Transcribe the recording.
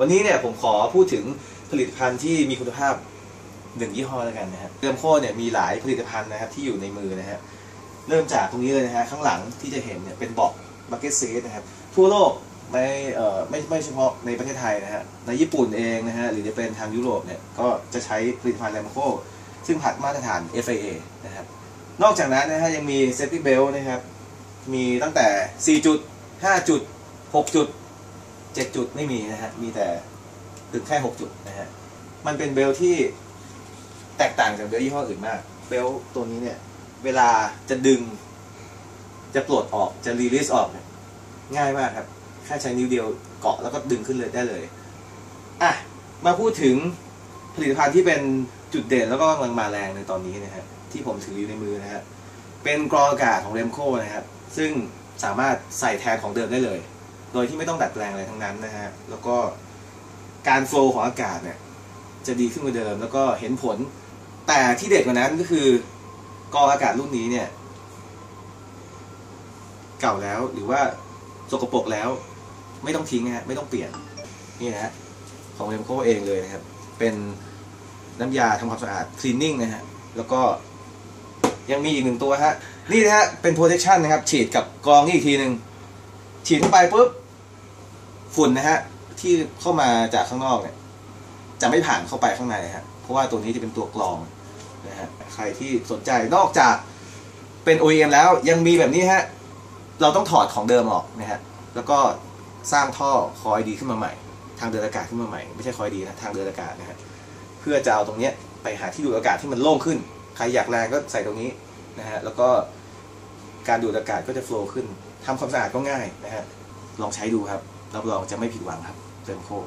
วันนี้เนี่ยผมขอพูดถึงผลิตภัณฑ์ที่มีคุณภาพหนึ่งยี่ห้อแล้วกันนะฮะเริ่มโคเนี่ยมีหลายผลิตภัณฑ์นะครับที่อยู่ในมือนะฮะเริ่มจากตรงนี้เลยนะฮะข้างหลังที่จะเห็นเนี่ยเป็นบอกบักเก็ตซีนะครับทั่วโลกไม่เอ่อไม่ไม่เฉพาะในประเทศไทยนะฮะในญี่ปุ่นเองนะฮะหรือจะเป็นทางยุโรปเนี่ยก็จะใช้ผลิตภัณฑ์แรมโคซึ่งผ่านมาตรฐาน FIA นะครับนอกจากนั้นนะฮะยังมีเซฟตี้เบลนะครับมีตั้งแต่ 4 จุด 5 จุด 6 จุด 7จุดไม่มีนะฮะ มีแต่ถึงแค่6จุดนะฮะ มันเป็นเบลที่แตกต่างจากเบลยี่ห้ออื่นมาก เบลตัวนี้เนี่ย เวลาจะดึง จะปลดออกจะรีลิสออกเนี่ยง่ายมากครับ แค่ใช้นิ้วเดียวเกาะแล้วก็ดึงขึ้นเลยได้เลย อะ มาพูดถึงผลิตภัณฑ์ที่เป็นจุดเด่นแล้วก็กำลังมาแรงในตอนนี้นะฮะที่ผมถืออยู่ในมือนะฮะเป็นกรองอากาศของเรมโคนะครับซึ่งสามารถใส่แทนของเดิมได้เลย โดยที่ไม่ต้องดัดแปลงอะไรทั้งนั้นนะฮะ แล้วก็การโฟล์ของอากาศเนี่ย จะดีขึ้นกว่าเดิม แล้วก็เห็นผล แต่ที่เด็ดกว่านั้นก็คือกรองอากาศรุ่นนี้เนี่ย เก่าแล้วหรือว่าสกปรกแล้ว ไม่ต้องทิ้งฮะไม่ต้องเปลี่ยน นี่นะฮะของเรมโคเองเลยนะครับ เป็นน้ำยาทำความสะอาด cleaning นะฮะ แล้วก็ยังมีอีกหนึ่งตัวฮะ นี่นะฮะ เป็น protection นะครับ ฉีดกับกรองนี่อีกทีหนึ่งฉีดเข้าไปปุ๊บ ฝุ่นนะฮะที่เข้ามาจากข้างนอกเนี่ยจะไม่ผ่านเข้าไปข้างในฮะเพราะว่าตัวนี้จะเป็นตัวกรองนะฮะใครที่สนใจนอกจากเป็น OEM แล้วยังมีแบบนี้ฮะเราต้องถอดของเดิมออกนะฮะแล้วก็สร้างท่อคอยดีขึ้นมาใหม่ ทางเดินอากาศขึ้นมาใหม่ไม่ใช่คอยดีนะทางเดินอากาศนะฮะเพื่อจะเอาตรงเนี้ยไปหาที่ดูดอากาศที่มันโล่งขึ้น ใครอยากแรงก็ใส่ตรงนี้นะฮะแล้วก็การดูดอากาศก็จะโฟล์ขึ้นทำความสะอาดก็ง่ายนะฮะลองใช้ดูครับ รับรองจะไม่ผิดหวังครับ เติมโคก